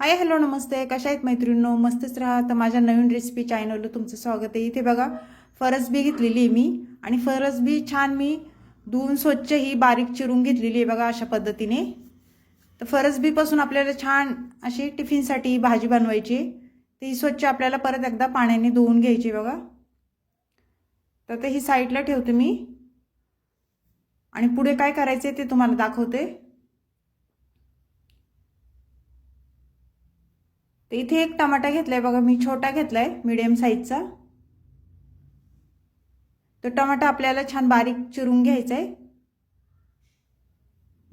Hi hello नमस्ते. कशा आहेत मैत्रिणींनो? मस्तच राहा. तर माझ्या नवीन रेसिपी चॅनलला तुमचं स्वागत आहे. इथे बघा फरसबी घेतलेली आहे मी. आणि फरसबी छान मी धुवून स्वच्छ ही बारीक चिरून घेतलेली आहे बघा अशा पद्धतीने. तर फरसबीपासून आपल्याला छान अशी टिफिनसाठी भाजी बनवायची. ती स्वच्छ आपल्याला परत एकदा पाण्याने धुवून घ्यायची बघा. तर ते ही साईडला ठेवते मी. आणि पुढे काय करायचे ते तुम्हाला दाखवते. तर इथे एक टमाटा घेतला आहे बघा मी छोटा घेतला आहे मीडियम साईजचा तो टमाटा आपल्याला छान बारीक चिरून घ्यायचा आहे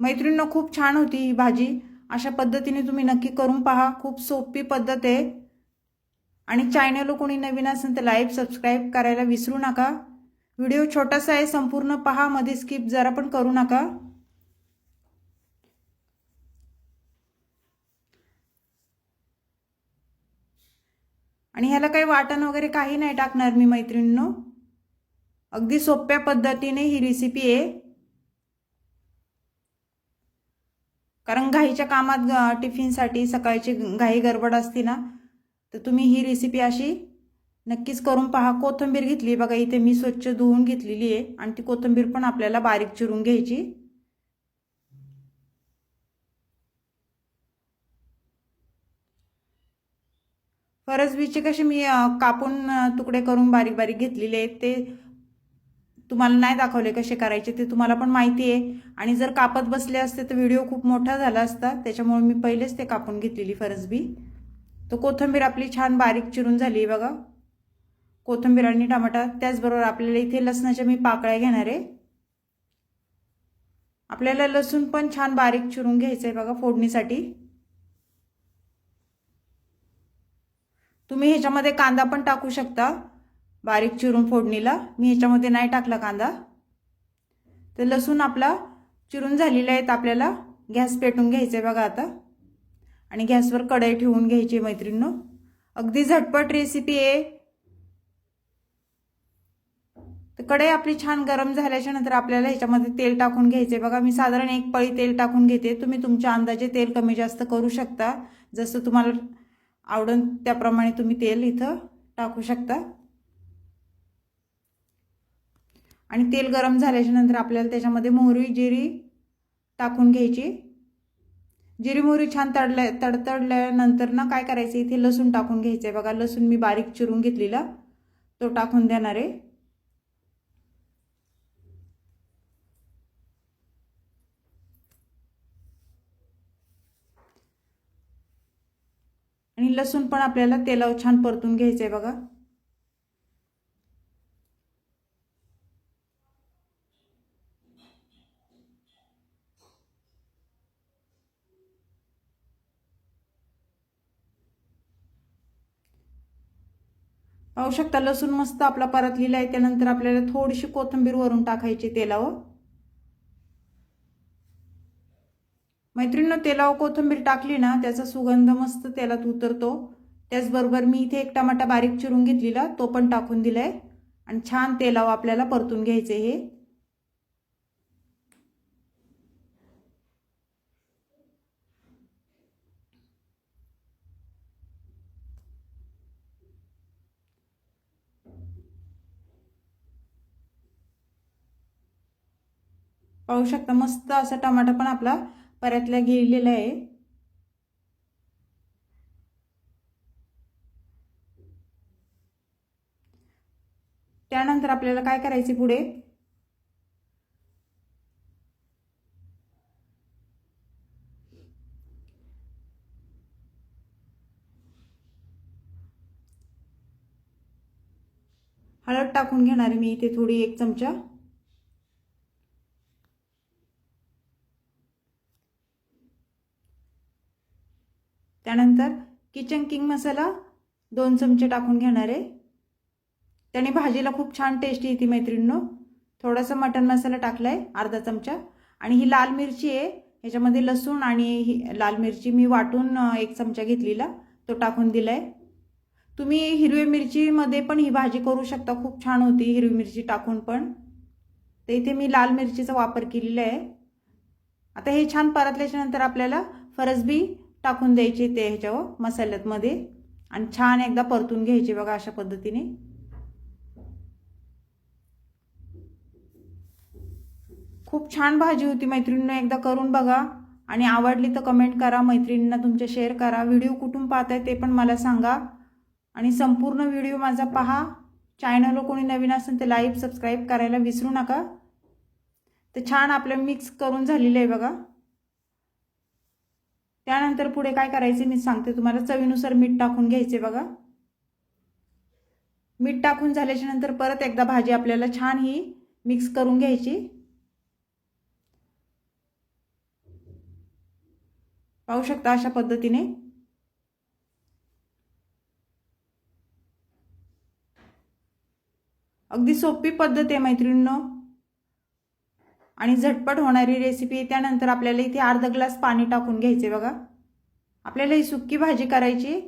मैत्रिणींना खूप छान होती ही भाजी. अशा पद्धतीने तुम्ही नक्की करून पहा. खूप सोपी पद्धत आहे. आणि चॅनल कोणी नवीन असेल तर लाईक सबस्क्राईब करायला विसरू नका. व्हिडिओ छोटासा आहे संपूर्ण पहा. मध्ये स्किप जरा पण करू नका. आणि ह्याला काही वाटण वगैरे काही नाही टाकणार मी मैत्रिणींनो. अगदी सोप्या पद्धतीने ही रेसिपी आहे. कारण घाईच्या कामात टिफिनसाठी सकाळची घाई गडबड असते ना तर तुम्ही ही रेसिपी अशी नक्कीच करून पहा. कोथिंबीर घेतली बघा इथे मी स्वच्छ धुवून घेतलेली आहे आणि ती कोथिंबीर पण आपल्याला बारीक चिरून घ्यायची. फरसबीचे कसे मी कापून तुकडे करून बारीक बारीक घेतलेले आहेत ते तुम्हाला नाही दाखवले कसे करायचे ते तुम्हाला पण माहिती आहे. आणि जर कापत बसले असते तर व्हिडिओ खूप मोठा झाला असता त्याच्यामुळे मी पहिलेच ते कापून घेतलेली फरसबी. तर कोथिंबीर आपली छान बारीक चिरून झाली आहे बघा. कोथिंबीर आणि टमाटा त्याचबरोबर आपल्याला इथे लसणाच्या मी पाकळ्या घेणार आहे. आपल्याला लसूण पण छान बारीक चिरून घ्यायचं आहे बघा फोडणीसाठी. तुम्ही ह्याच्यामध्ये कांदा पण टाकू शकता. बारीक चिरून फोडणीला. मी ह्याच्यामध्ये नाही टाकला कांदा. तर लसूण आपला चिरून झालेला आहेत आपल्याला. गॅस पेटून घ्यायचा आहे बघा आता. आणि गॅसवर कढई ठेवून घ्यायची मैत्रिणींनो. अगदी झटपट रेसिपी आहे. तर कढई आपली छान गरम झाल्याच्यानंतर आपल्याला ह्याच्यामध्ये तेल टाकून घ्यायचे बघा मी साधारण एक पळी तेल टाकून घेते. तुम्ही तुमच्या अंदाजे तेल कमी जास्त करू शकता. जसं तुम्हाला आवडन त्याप्रमाणे तुम्ही तेल इथं टाकू शकता. आणि तेल गरम झाल्याच्यानंतर आपल्याला त्याच्यामध्ये मोहरी जिरी टाकून घ्यायची. जिरी मोहरी छान तडल्या तडतडल्यानंतर ना काय करायचं? इथे लसूण टाकून घ्यायचं आहे बघा लसूण मी बारीक चिरून घेतलेला. तो टाकून देणार आहे. आणि लसूण पण आपल्याला तेलावर छान परतून घ्यायचं आहे बघा. पाहू शकता लसूण मस्त आपला परतलेला आहे. त्यानंतर आपल्याला थोडीशी कोथिंबीर वरून टाकायची तेलावर. मैत्रिणीनं तेलावर कोथिंबीर टाकली ना त्याचा सुगंध मस्त तेलात उतरतो. त्याचबरोबर मी इथे एक टमाटा बारीक चिरून घेतलेला तो पण टाकून दिलाय. आणि छान तेलाव आपल्याला परतून घ्यायचे हे. पाहू शकता मस्त असा टमाटा पण आपला परतला गेलेला आहे. त्यानंतर आपल्याला काय करायचे पुढे? हळद टाकून घेणार आहे मी. इथे थोडी एक चमचा. त्यानंतर किचन किंग मसाला दोन चमचे टाकून घेणार आहे. त्याने भाजीला खूप छान टेस्ट येते मैत्रिणींनो. थोडासा मटण मसाला टाकला आहे अर्धा चमचा. आणि ही लाल मिरची आहे ह्याच्यामध्ये लसूण आणि ही लाल मिरची मी वाटून एक चमचा घेतलेला तो टाकून दिला आहे तुम्ही हिरवी मिरचीमध्ये पण ही भाजी करू शकता खूप छान होती हिरवी मिरची टाकून पण. तर इथे मी लाल मिरचीचा वापर केलेला आहे. आता हे छान परतल्याच्या नंतर आपल्याला फरसबी टाकून द्यायची ते ह्याच्यावर मसाल्यातमध्ये आणि छान एकदा परतून घ्यायची बघा अशा पद्धतीने. खूप छान भाजी होती मैत्रिणींना एकदा करून बघा. आणि आवडली तर कमेंट करा मैत्रिणींना तुमच्या शेअर करा. व्हिडिओ कुठून पाहताय ते पण मला सांगा. आणि संपूर्ण व्हिडिओ माझा पहा. चॅनलवर कोणी नवीन असेल तर लाईक सबस्क्राईब करायला विसरू नका. तर छान आपलं मिक्स करून झालेलं आहे बघा. त्यानंतर पुढे काय करायचे? मी सांगते तुम्हाला. चवीनुसार मीठ टाकून घ्यायचे बघा. मीठ टाकून झाल्याच्यानंतर परत एकदा भाजी आपल्याला छान ही मिक्स करून घ्यायची. पाहू शकता अशा पद्धतीने. अगदी सोपी पद्धत आहे मैत्रिणींनो. आणि झटपट होणारी रेसिपी त्यानंतर आपल्याला इथे अर्धा ग्लास पाणी टाकून घ्यायचे बघा. आपल्याला ही सुक्की भाजी करायची.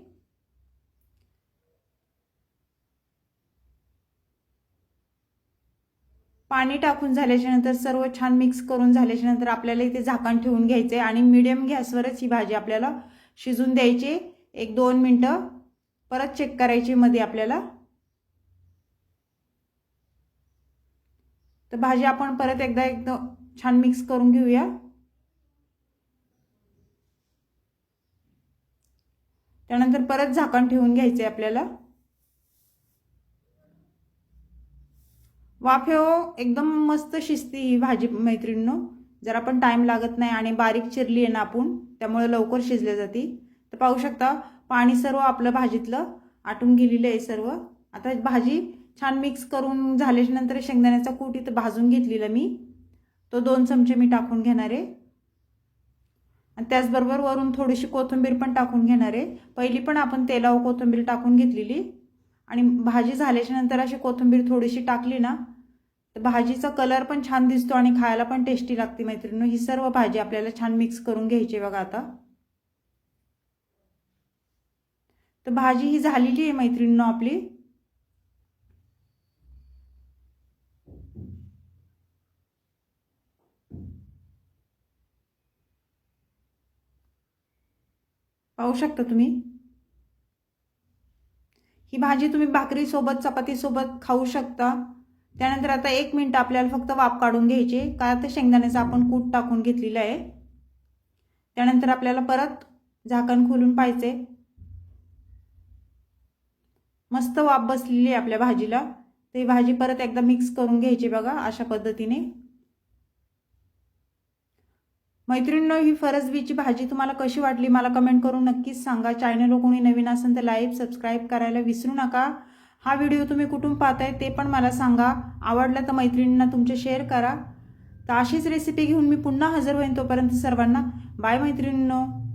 पाणी टाकून झाल्याच्यानंतर सर्व छान मिक्स करून झाल्याच्यानंतर आपल्याला इथे झाकण ठेवून घ्यायचे आणि मिडियम गॅसवरच ही भाजी आपल्याला शिजून द्यायची. एक दोन मिनटं परत चेक करायची मध्ये आपल्याला. तर भाजी आपण परत एकदा एकदम छान मिक्स करून घेऊया. त्यानंतर परत झाकण ठेवून घ्यायचे आपल्याला. वाफेव हो एकदम मस्त शिजती ही भाजी मैत्रिणींनो. जर आपण टाईम लागत नाही आणि बारीक चिरली आहे ना आपण त्यामुळे लवकर शिजले जाते. तर पाहू शकता पाणी सर्व आपलं भाजीतलं आटून गेलेलं आहे सर्व. आता भाजी छान मिक्स करून झाल्याच्यानंतर शेंगदाण्याचा कूट इथं भाजून घेतलेला मी. तो दोन चमचे मी टाकून घेणार आहे. आणि त्याचबरोबर वरून थोडीशी कोथिंबीर पण टाकून घेणार आहे. पहिली पण आपण तेलावर कोथिंबीर टाकून घेतलेली. आणि भाजी झाल्याच्यानंतर अशी कोथिंबीर थोडीशी टाकली ना तर भाजीचा कलर पण छान दिसतो आणि खायला पण टेस्टी लागते मैत्रिणी ही सर्व भाजी आपल्याला छान मिक्स करून घ्यायची बघा आता. तर भाजी ही झालेली आहे मैत्रिणीनं आपली. पाहू शकता तुम्ही? ही भाजी तुम्ही भाकरीसोबत चपातीसोबत खाऊ शकता. त्यानंतर आता एक मिनटं आपल्याला फक्त वाफ काढून घ्यायची का तर शेंगदाण्याचं आपण कूट टाकून घेतलेलं आहे. त्यानंतर आपल्याला परत झाकण खोलून पाहिजे मस्त वाफ बसलेली आहे आपल्या भाजीला. ती भाजी परत एकदा मिक्स करून घ्यायची बघा अशा पद्धतीने. मैत्रिणींनो ही फरसबीची भाजी तुम्हाला कशी वाटली मला कमेंट करून नक्कीच सांगा. चॅनल कोणी नवीन असेल तर लाईक सबस्क्राईब करायला विसरू नका. हा व्हिडिओ तुम्ही कुठून पाहताय ते पण मला सांगा. आवडला तर मैत्रिणींना तुमचे शेअर करा. तर अशीच रेसिपी घेऊन मी पुन्हा हजर होईन तोपर्यंत सर्वांना. बाय मैत्रिणींनो.